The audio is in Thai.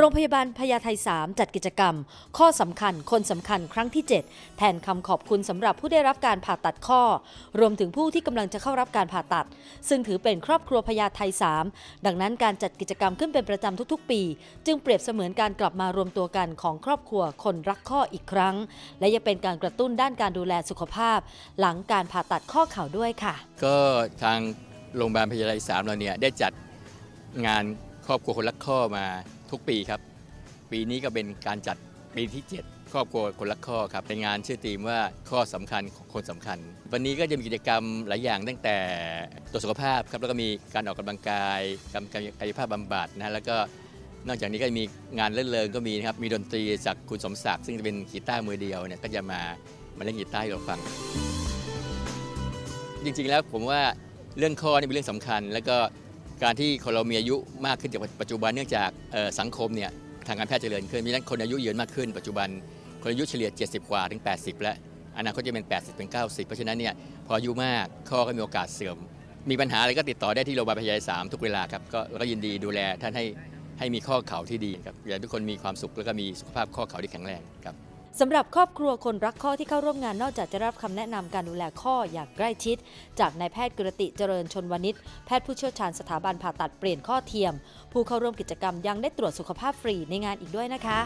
โรงพยาบาลพญาไท3จัดกิจกรรม ข้อสำคัญ คนสำคัญครั้งที่ 7 แทนคำขอบคุณสำหรับผู้ได้รับการผ่าตัดข้อ รวมถึงผู้ที่กำลังจะเข้ารับการผ่าตัด ซึ่งถือเป็นครอบครัวพญาไท3ดังนั้นการจัดกิจกรรมขึ้นเป็นประจำทุกๆ ปี จึงเปรียบเสมือนการกลับมารวมตัวกันของครอบครัวคนรักข้ออีกครั้ง และยังเป็นการกระตุ้นด้านการดูแลสุขภาพ หลังการผ่าตัดข้อเข่าด้วยค่ะ ก็ทางโรงพยาบาลพญาไทสามเราเนี่ยได้จัดงาน ครอบครัวคนรักข้อมาทุกปีครับ ปีนี้ก็เป็นการจัดปีที่ 7 ครอบครัวคนรักข้อครับเป็นงานชื่อธีมว่าข้อสำคัญของคนสำคัญ วันนี้ก็จะมีกิจกรรมหลายอย่างตั้งแต่ตรวจสุขภาพครับแล้วก็มีการออกกำลังกายการกายภาพบำบัดนะฮะแล้วก็นอกจากนี้ก็มีงานเล่นเริงก็มีนะครับ มีดนตรีจากคุณสมศักดิ์ซึ่งจะเป็นกีตาร์มือเดียวเนี่ยก็จะมามาเล่นกีตาร์ให้เราฟัง จริงๆแล้วผมว่าเรื่องข้อนี่เป็นเรื่องสำคัญ แล้วก็ การที่คนเรามีอายุมากขึ้นจากปัจจุบันเนื่องจากสังคมเนี่ยทางการแพทย์เจริญขึ้นมีนั้นคนอายุยืนมากขึ้น ปัจจุบันคนอายุเฉลี่ย 70 กว่าถึง 80 แล้วอนาคตจะเป็น 80 ถึง 90 เพราะฉะนั้นเนี่ยพออายุมากข้อก็มีโอกาสเสื่อม มีปัญหาอะไรก็ติดต่อได้ที่โรงพยาบาลพญาสามทุกเวลาครับก็แล้วก็ยินดีดูแลท่านให้ให้มีข้อเข่าที่ดีครับอยากให้ทุกคนมีความสุขแล้วก็มีสุขภาพข้อเข่าที่แข็งแรงครับ สำหรับครอบครัวคนรักข้อที่เข้าร่วมงานนอกจากจะรับคำแนะนำการดูแลข้ออย่างใกล้ชิด จากนายแพทย์กรติเจริญชนวนิชแพทย์ผู้เชี่ยวชาญสถาบันผ่าตัดเปลี่ยนข้อเทียม ผู้เข้าร่วมกิจกรรมยังได้ตรวจสุขภาพฟรีในงานอีกด้วยนะคะ